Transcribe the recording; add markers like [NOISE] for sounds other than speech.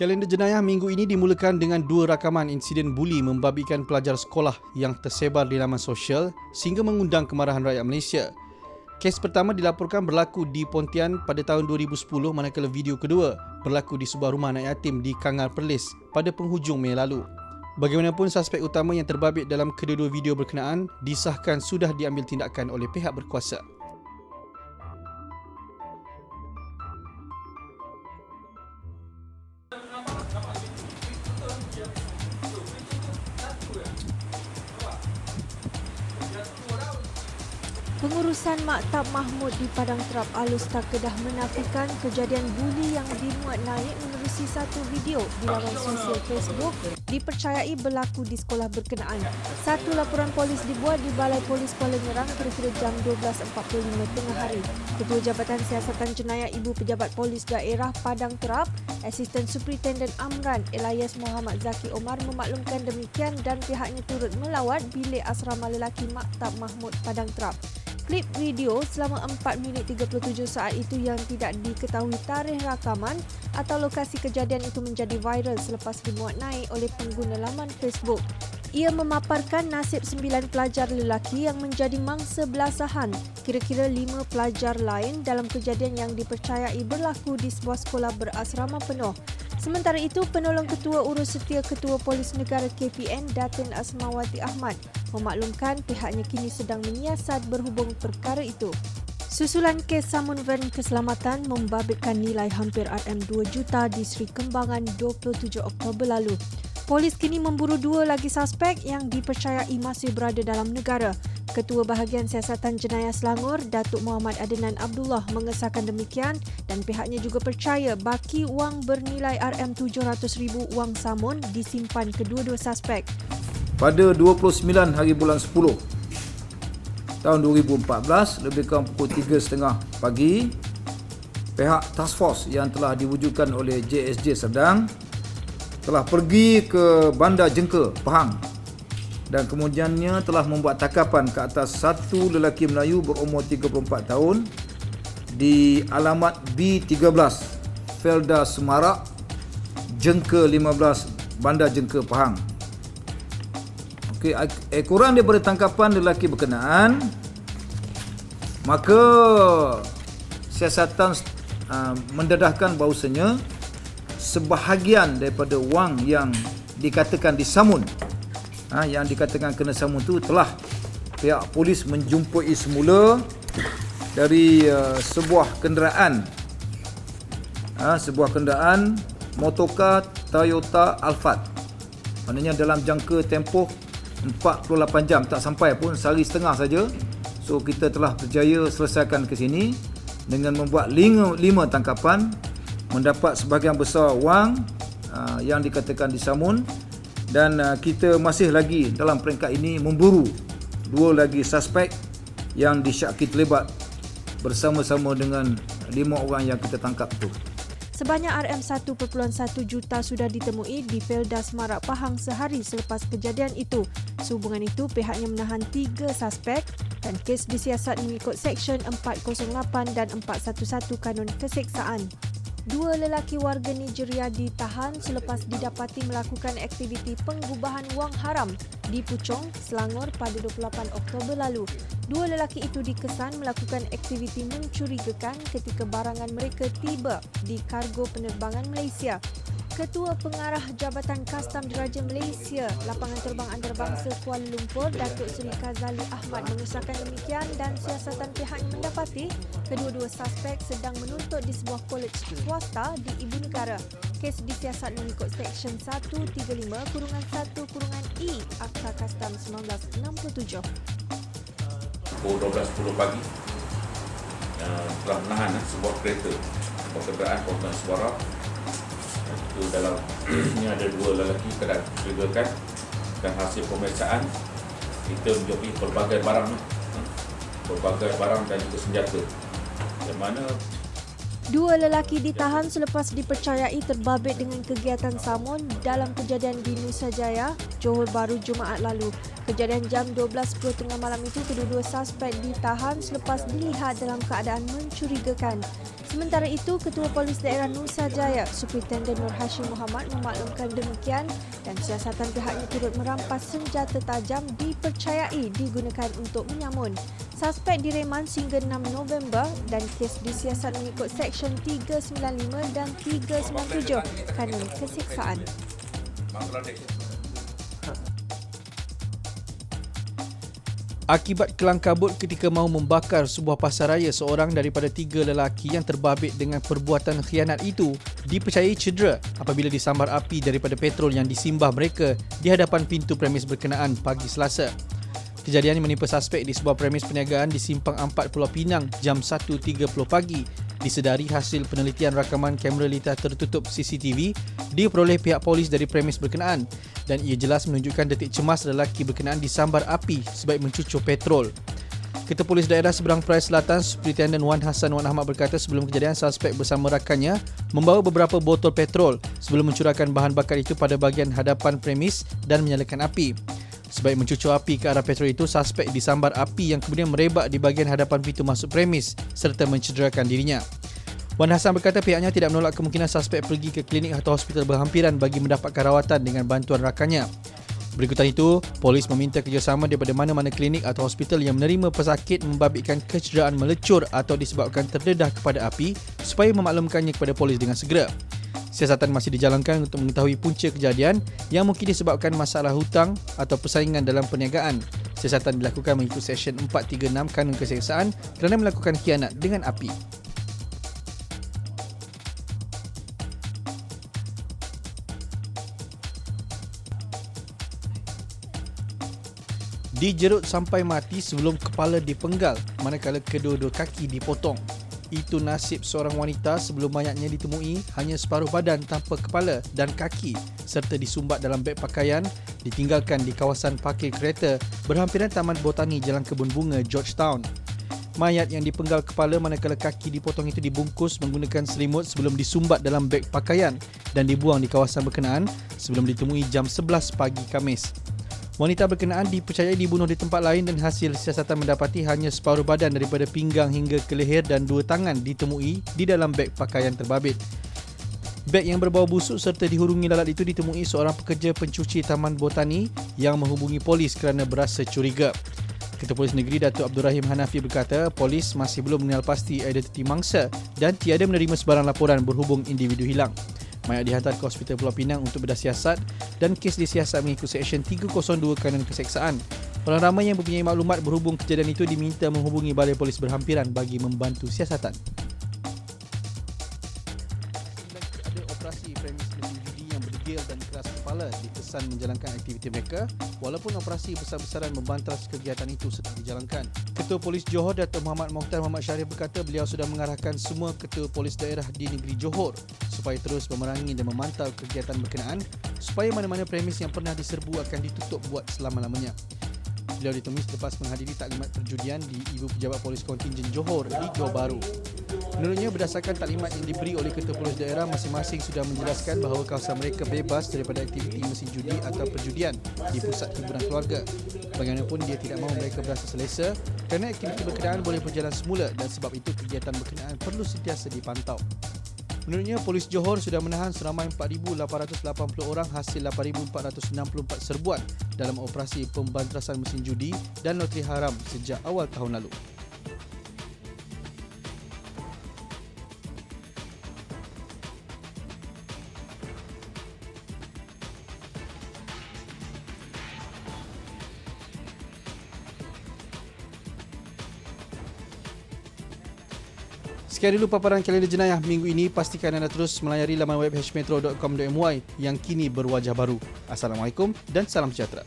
Kalender jenayah minggu ini dimulakan dengan dua rakaman insiden buli membabikan pelajar sekolah yang tersebar di laman sosial sehingga mengundang kemarahan rakyat Malaysia. Kes pertama dilaporkan berlaku di Pontian pada tahun 2010 manakala video kedua berlaku di sebuah rumah anak yatim di Kangar Perlis pada penghujung Mei lalu. Bagaimanapun suspek utama yang terbabit dalam kedua-dua video berkenaan disahkan sudah diambil tindakan oleh pihak berkuasa. Pengurusan Maktab Mahmud di Padang Terap Alus tak kedah menafikan kejadian buli yang dimuat naik menerusi satu video di laman sosial Facebook dipercayai berlaku di sekolah berkenaan. Satu laporan polis dibuat di Balai Polis Kuala Nerang kira-kira jam 12.45 tengah hari. Ketua Jabatan Siasatan Jenayah Ibu Pejabat Polis Daerah Padang Terap, Asisten Superintendent Amran Elias Muhammad Zaki Omar memaklumkan demikian dan pihaknya turut melawat bilik asrama lelaki Maktab Mahmud Padang Terap. Klip video selama 4 minit 37 saat itu yang tidak diketahui tarikh rakaman atau lokasi kejadian itu menjadi viral selepas dimuat naik oleh pengguna laman Facebook. Ia memaparkan nasib sembilan pelajar lelaki yang menjadi mangsa belasahan, kira-kira lima pelajar lain dalam kejadian yang dipercayai berlaku di sebuah sekolah berasrama penuh. Sementara itu, penolong ketua urus setia Ketua Polis Negara KPN Datin Asmawati Ahmad memaklumkan pihaknya kini sedang menyiasat berhubung perkara itu. Susulan kes samun van keselamatan membabitkan nilai hampir RM2 juta di Sri Kembangan 27 Oktober lalu. Polis kini memburu dua lagi suspek yang dipercayai masih berada dalam negara. Ketua Bahagian Siasatan Jenayah Selangor, Datuk Muhammad Adenan Abdullah mengesahkan demikian dan pihaknya juga percaya baki wang bernilai RM700,000 wang samun disimpan kedua-dua suspek. pada 29 hari bulan 10 tahun 2014 lebih kurang pukul 3.30 pagi pihak task force yang telah diwujudkan oleh JSJ Serdang telah pergi ke Bandar Jengka, Pahang dan kemudiannya telah membuat takapan ke atas satu lelaki Melayu berumur 34 tahun di alamat B13 Felda Semarak Jengka 15 Bandar Jengka Pahang. Okey, eh, kurang daripada tangkapan lelaki berkenaan, maka siasatan uh, mendedahkan bahawasanya sebahagian daripada wang yang dikatakan disamun, ha, yang dikatakan kena samun tu telah pihak polis menjumpai semula dari uh, sebuah kenderaan, ha, sebuah kenderaan motocar Toyota Alphard. Maknanya dalam jangka tempoh 48 jam tak sampai pun sehari setengah saja. So kita telah berjaya selesaikan ke sini dengan membuat 5, 5 tangkapan mendapat sebahagian besar wang uh, yang dikatakan disamun dan uh, kita masih lagi dalam peringkat ini memburu dua lagi suspek yang disyaki terlibat bersama-sama dengan lima orang yang kita tangkap itu. Sebanyak RM1.1 juta sudah ditemui di Felda Semarak Pahang sehari selepas kejadian itu. Sehubungan itu, pihaknya menahan tiga suspek dan kes disiasat mengikut Seksyen 408 dan 411 Kanun Keseksaan. Dua lelaki warga Nigeria ditahan selepas didapati melakukan aktiviti penggubahan wang haram di Puchong, Selangor pada 28 Oktober lalu. Dua lelaki itu dikesan melakukan aktiviti mencurigakan ketika barangan mereka tiba di kargo penerbangan Malaysia. Ketua Pengarah Jabatan Kastam Diraja Malaysia, Lapangan Terbang Antarabangsa Kuala Lumpur, Datuk Seri Kazali Ahmad mengesahkan demikian dan siasatan pihaknya mendapati kedua-dua suspek sedang menuntut di sebuah kolej swasta di Ibu Negara. Kes disiasat mengikut Seksyen 135 kurungan 1 kurungan E Akta Kastam 1967. pukul 12.10 pagi uh, telah menahan uh, sebuah kereta sebuah kenderaan korban suara itu dalam [CLEARS THROAT] ini ada dua lelaki kena curigakan dan hasil pemeriksaan kita menjumpai pelbagai barang pelbagai barang dan juga senjata yang mana Dua lelaki ditahan selepas dipercayai terbabit dengan kegiatan samun dalam kejadian di Nusa Jaya, Johor Bahru Jumaat lalu. Kejadian jam 12.10 tengah malam itu kedua-dua suspek ditahan selepas dilihat dalam keadaan mencurigakan. Sementara itu, Ketua Polis Daerah Nusa Jaya, Superintendent Nur Hashim Muhammad memaklumkan demikian dan siasatan pihaknya turut merampas senjata tajam dipercayai digunakan untuk menyamun. Suspek direman sehingga 6 November dan kes disiasat mengikut Seksyen 395 dan 397 Kanun Keseksaan. Akibat kelang kabut ketika mahu membakar sebuah pasaraya seorang daripada tiga lelaki yang terbabit dengan perbuatan khianat itu dipercayai cedera apabila disambar api daripada petrol yang disimbah mereka di hadapan pintu premis berkenaan pagi Selasa. Kejadian menimpa suspek di sebuah premis perniagaan di Simpang 4 Pulau Pinang jam 1.30 pagi disedari hasil penelitian rakaman kamera litar tertutup CCTV diperoleh pihak polis dari premis berkenaan dan ia jelas menunjukkan detik cemas lelaki berkenaan disambar api sebaik mencucur petrol. Ketua Polis Daerah Seberang Perai Selatan, Superintendent Wan Hassan Wan Ahmad berkata sebelum kejadian suspek bersama rakannya membawa beberapa botol petrol sebelum mencurahkan bahan bakar itu pada bahagian hadapan premis dan menyalakan api. Sebaik mencucur api ke arah petrol itu, suspek disambar api yang kemudian merebak di bahagian hadapan pintu masuk premis serta mencederakan dirinya. Wan Hassan berkata pihaknya tidak menolak kemungkinan suspek pergi ke klinik atau hospital berhampiran bagi mendapatkan rawatan dengan bantuan rakannya. Berikutan itu, polis meminta kerjasama daripada mana-mana klinik atau hospital yang menerima pesakit membabitkan kecederaan melecur atau disebabkan terdedah kepada api supaya memaklumkannya kepada polis dengan segera. Siasatan masih dijalankan untuk mengetahui punca kejadian yang mungkin disebabkan masalah hutang atau persaingan dalam perniagaan. Siasatan dilakukan mengikut Seksyen 436 Kanun Keseksaan kerana melakukan khianat dengan api. Dijerut sampai mati sebelum kepala dipenggal manakala kedua-dua kaki dipotong. Itu nasib seorang wanita sebelum mayatnya ditemui hanya separuh badan tanpa kepala dan kaki serta disumbat dalam beg pakaian ditinggalkan di kawasan parkir kereta berhampiran Taman Botani Jalan Kebun Bunga Georgetown. Mayat yang dipenggal kepala manakala kaki dipotong itu dibungkus menggunakan selimut sebelum disumbat dalam beg pakaian dan dibuang di kawasan berkenaan sebelum ditemui jam 11 pagi Kamis. Wanita berkenaan dipercayai dibunuh di tempat lain dan hasil siasatan mendapati hanya separuh badan daripada pinggang hingga ke leher dan dua tangan ditemui di dalam beg pakaian terbabit. Beg yang berbau busuk serta dihurungi lalat itu ditemui seorang pekerja pencuci Taman Botani yang menghubungi polis kerana berasa curiga. Ketua Polis Negeri Datuk Abdul Rahim Hanafi berkata polis masih belum mengenal pasti identiti mangsa dan tiada menerima sebarang laporan berhubung individu hilang. Mayat dihantar ke Hospital Pulau Pinang untuk bedah siasat dan kes disiasat mengikut Seksyen 302 Kanun Keseksaan. Orang ramai yang mempunyai maklumat berhubung kejadian itu diminta menghubungi Balai Polis Berhampiran bagi membantu siasatan. Ada operasi premis judi yang berdegil dan keras kepala dikesan menjalankan aktiviti mereka walaupun operasi besar-besaran membantas kegiatan itu sedang dijalankan. Ketua Polis Johor Datuk Muhammad Mokhtar Muhammad Syarif berkata beliau sudah mengarahkan semua ketua polis daerah di negeri Johor supaya terus memerangi dan memantau kegiatan berkenaan supaya mana-mana premis yang pernah diserbu akan ditutup buat selama-lamanya. Beliau ditemui selepas menghadiri taklimat perjudian di Ibu Pejabat Polis Kontingen Johor di Johor Bahru. Menurutnya berdasarkan taklimat yang diberi oleh Ketua Polis Daerah masing-masing sudah menjelaskan bahawa kawasan mereka bebas daripada aktiviti mesin judi atau perjudian di pusat hiburan keluarga. Bagaimanapun dia tidak mahu mereka berasa selesa kerana aktiviti berkenaan boleh berjalan semula dan sebab itu kegiatan berkenaan perlu sentiasa dipantau. Menurutnya, Polis Johor sudah menahan seramai 4,880 orang hasil 8,464 serbuan dalam operasi pembantrasan mesin judi dan loteri haram sejak awal tahun lalu. Sekian dulu paparan kalender jenayah minggu ini. Pastikan anda terus melayari laman web hmetro.com.my yang kini berwajah baru. Assalamualaikum dan salam sejahtera.